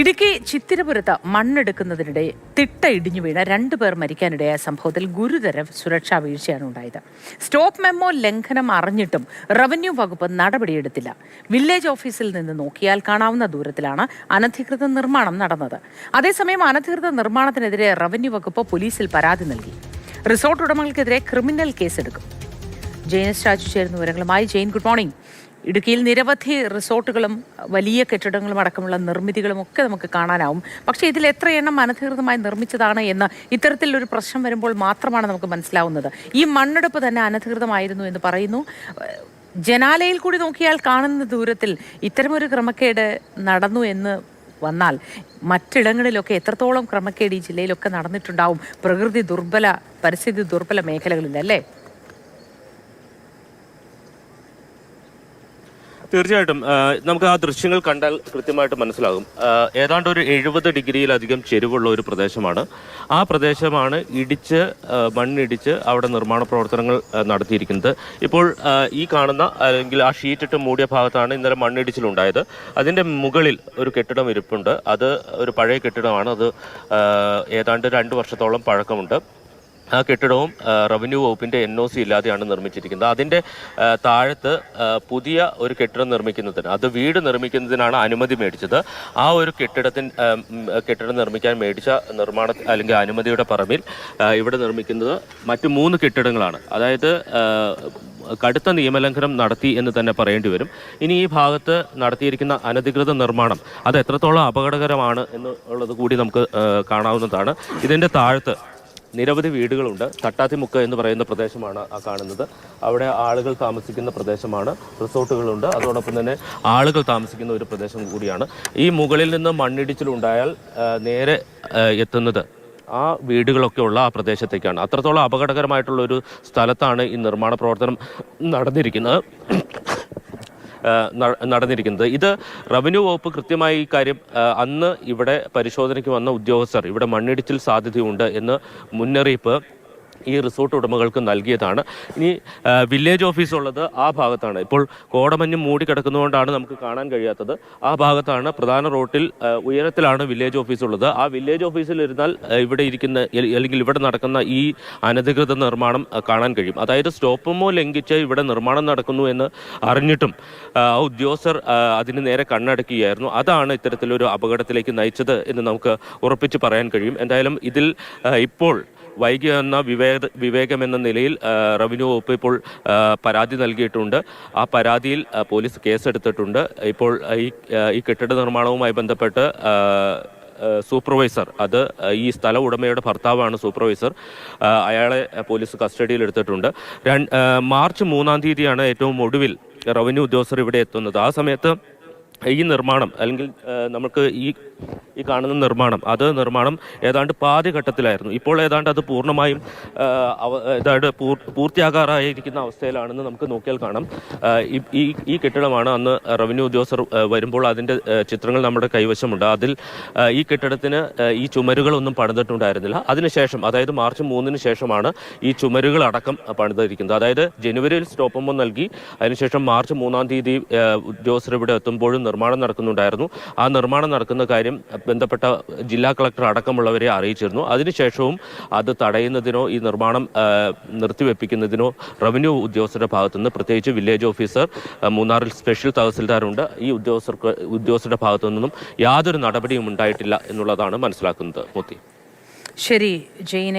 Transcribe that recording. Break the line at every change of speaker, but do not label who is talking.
ഇടുക്കി ചിത്തിരപുരത്ത് മണ്ണെടുക്കുന്നതിനിടെ തിട്ട ഇടിഞ്ഞു വീണ രണ്ടു പേർ മരിക്കാനിടയായ സംഭവത്തിൽ ഗുരുതര സുരക്ഷാ വീഴ്ചയാണ് ഉണ്ടായത്. സ്റ്റോപ്പ് മെമ്മോ ലംഘനം അറിഞ്ഞിട്ടും റവന്യൂ വകുപ്പ് നടപടിയെടുത്തില്ല. വില്ലേജ് ഓഫീസിൽ നിന്ന് നോക്കിയാൽ കാണാവുന്ന ദൂരത്തിലാണ് അനധികൃത നിർമ്മാണം നടന്നത്. അതേസമയം അനധികൃത നിർമ്മാണത്തിനെതിരെ റവന്യൂ വകുപ്പ് പോലീസിൽ പരാതി നൽകി. റിസോർട്ട് ഉടമകൾക്കെതിരെ ക്രിമിനൽ കേസെടുക്കും. ജെയിനസ് രാജു ചേരുന്ന വിവരങ്ങളുമായി ജെയിൻ ഗുഡ് മോർണിംഗ്. ഇടുക്കിയിൽ നിരവധി റിസോർട്ടുകളും വലിയ കെട്ടിടങ്ങളും അടക്കമുള്ള നിർമ്മിതികളും ഒക്കെ നമുക്ക് കാണാനാവും. പക്ഷേ ഇതിൽ എത്ര എണ്ണം അനധികൃതമായി നിർമ്മിച്ചതാണ് എന്ന് ഇത്തരത്തിലൊരു പ്രശ്നം വരുമ്പോൾ മാത്രമാണ് നമുക്ക് മനസ്സിലാവുന്നത്. ഈ മണ്ണെടുപ്പ് തന്നെ അനധികൃതമായിരുന്നു എന്ന് പറയുന്നു. ജനാലയിൽ കൂടി നോക്കിയാൽ കാണുന്ന ദൂരത്തിൽ ഇത്തരമൊരു ക്രമക്കേട് നടന്നു എന്ന് വന്നാൽ മറ്റിടങ്ങളിലൊക്കെ എത്രത്തോളം ക്രമക്കേട് ഈ ജില്ലയിലൊക്കെ നടന്നിട്ടുണ്ടാവും? പ്രകൃതി ദുർബല പരിസ്ഥിതി ദുർബല മേഖലകളിൽ അല്ലേ?
തീർച്ചയായിട്ടും നമുക്ക് ആ ദൃശ്യങ്ങൾ കണ്ടാൽ കൃത്യമായിട്ട് മനസ്സിലാകും. ഏതാണ്ട് ഒരു എഴുപത് ഡിഗ്രിയിലധികം ചെരുവുള്ള ഒരു പ്രദേശമാണ്. ആ പ്രദേശമാണ് ഇടിച്ച് മണ്ണിടിച്ച് അവിടെ നിർമ്മാണ പ്രവർത്തനങ്ങൾ നടത്തിയിരിക്കുന്നത്. ഇപ്പോൾ ഈ കാണുന്ന അല്ലെങ്കിൽ ആ ഷീറ്റിട്ട് മൂടിയ ഭാഗത്താണ് ഇന്നലെ മണ്ണിടിച്ചിലുണ്ടായത്. അതിന്റെ മുകളിൽ ഒരു കെട്ടിടം ഇരിപ്പുണ്ട്. അത് ഒരു പഴയ കെട്ടിടമാണ്. അത് ഏതാണ്ട് രണ്ട് വർഷത്തോളം പഴക്കമുണ്ട്. ആ കെട്ടിടവും റവന്യൂ വകുപ്പിന്റെ എൻ ഒ സി ഇല്ലാതെയാണ് നിർമ്മിച്ചിരിക്കുന്നത്. അതിന്റെ താഴത്ത് പുതിയ ഒരു കെട്ടിടം നിർമ്മിക്കുന്നതിന് അത് വീട് നിർമ്മിക്കുന്നതിനാണ് അനുമതി മേടിച്ചത്. ആ ഒരു കെട്ടിടത്തിന് കെട്ടിടം നിർമ്മിക്കാൻ മേടിച്ച നിർമ്മാണ അല്ലെങ്കിൽ അനുമതിയുടെ പറമ്പിൽ ഇവിടെ നിർമ്മിക്കുന്നത് മറ്റ് മൂന്ന് കെട്ടിടങ്ങളാണ്. അതായത് കടുത്ത നിയമലംഘനം നടത്തി എന്ന് തന്നെ പറയേണ്ടി വരും. ഇനി ഈ ഭാഗത്ത് നടത്തിയിരിക്കുന്ന അനധികൃത നിർമ്മാണം അത് എത്രത്തോളം അപകടകരമാണ് എന്നുള്ളത് കൂടി നമുക്ക് കാണാവുന്നതാണ്. ഇതിന്റെ താഴത്ത് നിരവധി വീടുകളുണ്ട്. തട്ടാത്തിമുക്ക് എന്ന് പറയുന്ന പ്രദേശമാണ് ആ കാണുന്നത്. അവിടെ ആളുകൾ താമസിക്കുന്ന പ്രദേശമാണ്. റിസോർട്ടുകളുണ്ട്. അതോടൊപ്പം തന്നെ ആളുകൾ താമസിക്കുന്ന ഒരു പ്രദേശം കൂടിയാണ്. ഈ മുകളിൽ നിന്ന് മണ്ണിടിച്ചിലുണ്ടായാൽ നേരെ എത്തുന്നത് ആ വീടുകളൊക്കെ ഉള്ള ആ പ്രദേശത്തേക്കാണ്. അത്രത്തോളം അപകടകരമായിട്ടുള്ള ഒരു സ്ഥലത്താണ് ഈ നിർമ്മാണ പ്രവർത്തനം നടന്നിരിക്കുന്നത്. നടന്നിരിക്കുന്നത്. ഇത് റവന്യൂ വകുപ്പ് കൃത്യമായി ഈ കാര്യം അന്ന് ഇവിടെ പരിശോധനയ്ക്ക് വന്ന ഉദ്യോഗസ്ഥർ ഇവിടെ മണ്ണിടിച്ചിൽ സാധ്യതയുണ്ട് എന്ന് മുന്നറിയിപ്പ് ഈ റിസോർട്ട് ഉടമകൾക്ക് നൽകിയതാണ്. ഇനി വില്ലേജ് ഓഫീസ് ഉള്ളത് ആ ഭാഗത്താണ്. ഇപ്പോൾ കോടമഞ്ഞ് മൂടി കിടക്കുന്നതുകൊണ്ടാണ് നമുക്ക് കാണാൻ കഴിയാത്തത്. ആ ഭാഗത്താണ് പ്രധാന റോട്ടിൽ ഉയരത്തിലാണ് വില്ലേജ് ഓഫീസ് ഉള്ളത് ആ വില്ലേജ് ഓഫീസിൽ ഇരുന്നാൽ ഇവിടെ ഇരിക്കുന്ന അല്ലെങ്കിൽ ഇവിടെ നടക്കുന്ന ഈ അനധികൃത നിർമ്മാണം കാണാൻ കഴിയും. അതായത് സ്റ്റോപ്പമോ ലംഘിച്ച് ഇവിടെ നിർമ്മാണം നടക്കുന്നു എന്ന് അറിഞ്ഞിട്ടും ആ ഉദ്യോഗസ്ഥർ അതിന് നേരെ കണ്ണടക്കുകയായിരുന്നു. അതാണ് ഇത്തരത്തിലൊരു അപകടത്തിലേക്ക് നയിച്ചത് എന്ന് നമുക്ക് ഉറപ്പിച്ച് പറയാൻ കഴിയും. എന്തായാലും ഇതിൽ ഇപ്പോൾ വൈകി എന്ന വിവേക വിവേകമെന്ന നിലയിൽ റവന്യൂ വകുപ്പ് ഇപ്പോൾ പരാതി നൽകിയിട്ടുണ്ട്. ആ പരാതിയിൽ പോലീസ് കേസെടുത്തിട്ടുണ്ട്. ഇപ്പോൾ ഈ ഈ കെട്ടിട നിർമ്മാണവുമായി ബന്ധപ്പെട്ട് സൂപ്പർവൈസർ അത് ഈ സ്ഥല ഉടമയുടെ ഭർത്താവാണ് സൂപ്പർവൈസർ അയാളെ പോലീസ് കസ്റ്റഡിയിൽ എടുത്തിട്ടുണ്ട്. മാർച്ച് മൂന്നാം തീയതിയാണ് ഏറ്റവും ഒടുവിൽ റവന്യൂ ഉദ്യോഗസ്ഥർ ഇവിടെ എത്തുന്നത്. ആ സമയത്ത് ഈ നിർമ്മാണം അല്ലെങ്കിൽ നമുക്ക് ഈ ഈ കാണുന്ന നിർമ്മാണം അത് നിർമ്മാണം ഏതാണ്ട് പാതി ഘട്ടത്തിലായിരുന്നു ഇപ്പോൾ ഏതാണ്ട് അത് പൂർണമായും ഏതാണ്ട് പൂർ പൂർത്തിയാകാറായിരിക്കുന്ന അവസ്ഥയിലാണെന്ന് നമുക്ക് നോക്കിയാൽ കാണാം. ഈ- ഈ കെട്ടിടമാണ് അന്ന് റവന്യൂ ഉദ്യോഗസ്ഥർ വരുമ്പോൾ അതിന്റെ ചിത്രങ്ങൾ നമ്മുടെ കൈവശമുണ്ട്. അതിൽ ഈ കെട്ടിടത്തിന് ഈ ചുമരുകളൊന്നും പണിതിട്ടുണ്ടായിരുന്നില്ല. അതിനുശേഷം അതായത് മാർച്ച് മൂന്നിന് ശേഷമാണ് ഈ ചുമരുകൾ അടക്കം പണിതിരിക്കുന്നത്. അതായത് ജനുവരിയിൽ സ്റ്റോപ്പുമ്പോൾ നൽകി അതിനുശേഷം മാർച്ച് മൂന്നാം തീയതി ഉദ്യോഗസ്ഥർ ഇവിടെ എത്തുമ്പോഴും നിർമ്മാണം നടക്കുന്നുണ്ടായിരുന്നു. ആ നിർമ്മാണം നടക്കുന്ന കാര്യം ബന്ധപ്പെട്ട ജില്ലാ കളക്ടർ അടക്കമുള്ളവരെ അറിയിച്ചിരുന്നു. അതിനുശേഷവും അത് തടയുന്നതിനോ ഈ നിർമ്മാണം നിർത്തിവെപ്പിക്കുന്നതിനോ റവന്യൂ ഉദ്യോഗസ്ഥരുടെ ഭാഗത്തുനിന്ന് പ്രത്യേകിച്ച് വില്ലേജ് ഓഫീസർ മൂന്നാറിൽ സ്പെഷ്യൽ തഹസിൽദാറുണ്ട് ഈ ഉദ്യോഗസ്ഥർക്ക് ഉദ്യോഗസ്ഥരുടെ ഭാഗത്തു നിന്നും യാതൊരു നടപടിയും ഉണ്ടായിട്ടില്ല എന്നുള്ളതാണ് മനസ്സിലാക്കുന്നത്. മോത്തി.
ശരി ജെയിനെ